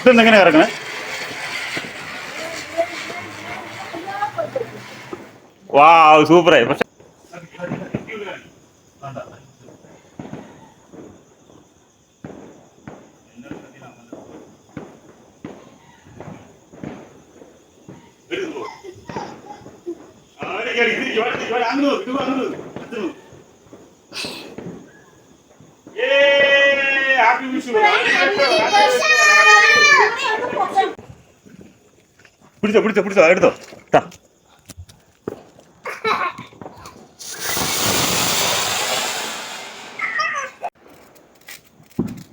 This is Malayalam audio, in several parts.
ഇതെന്തെങ്ങനെ ഇറങ്ങണേ വാ സൂപ്പറായി. പക്ഷെ వాడు అందరూ ఇదిగో అందరూ అందరూ ఏ హ్యాపీ విష్ பிடிச்ச பிடிச்ச பிடிச்ச எடுத்தோ தா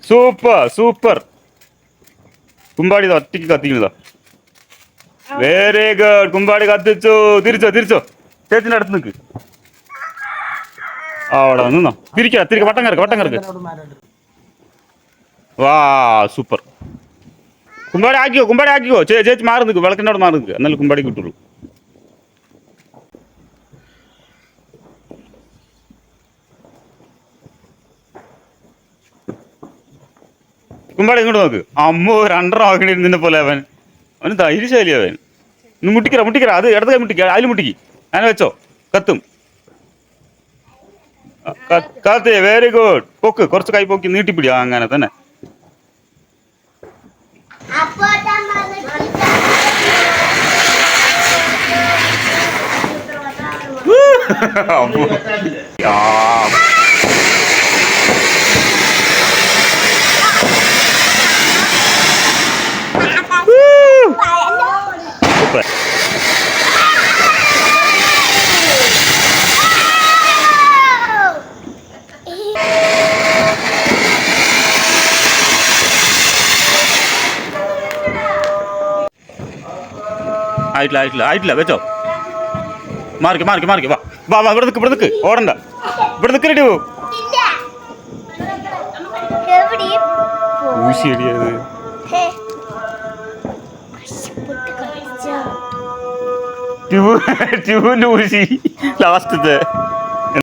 சூப்பர் சூப்பர் கும்பாடி தான் அத்திக்கு கத்திக்கணுதா வெரி குட் கும்பாடி கத்துச்சோ திருச்சோ திருச்சோ ചേച്ചിന്റെ അടുത്ത് നിൽക്ക് അവിടെ നിന്നോ. തിരിക്കാ തിരിക്ക വട്ടം കറക്ക് വട്ടം കറക്ക്. വാ സൂപ്പർ. കുമ്പാടി ആക്കിയോ കുമ്പാടി ആക്കിയോ ചേച്ചി മാറി നിൽക്കും വിളക്കിന്റെ അവിടെ മാറി നിൽക്കുക എന്നാലും കുമ്പാടി കിട്ടുള്ളൂ. കുമ്പാടി ഇങ്ങോട്ട് നോക്ക്. അമ്മോ രണ്ടര ആക്കണി നിന്നെ പോലെ അവൻ. അവന് ധൈര്യശാലി അവൻ. മുട്ടിക്കറ മുട്ടിക്കറ അത് ഇടത് കൈ മുട്ടിക്കുക അതിൽ മുട്ടിക്ക്. അങ്ങനെ വെച്ചോ. കത്തും. കത്ത് വെരി ഗുഡ് പൊക്ക് കുറച്ച് കൈ പൊക്കി നീട്ടിപ്പിടി. അങ്ങനെ തന്നെ. ആ. സൂപ്പർ ആയിട്ടില്ല ആയിട്ടില്ല ആയിട്ടില്ല വെച്ചോ. മാറിക്ക് മാറിക്ക് മാറിക്ക്. വാ വാ വാ ഇവിടെ നിൽക്ക് ഇവിടെ നിൽക്ക് ഓടണ്ട. ഇവിടെ എവിടെയും ഊശിയടിയത്. ട്യൂബ് ട്യൂബിന്റെ ഊശി. ലാസ്റ്റത്തെ.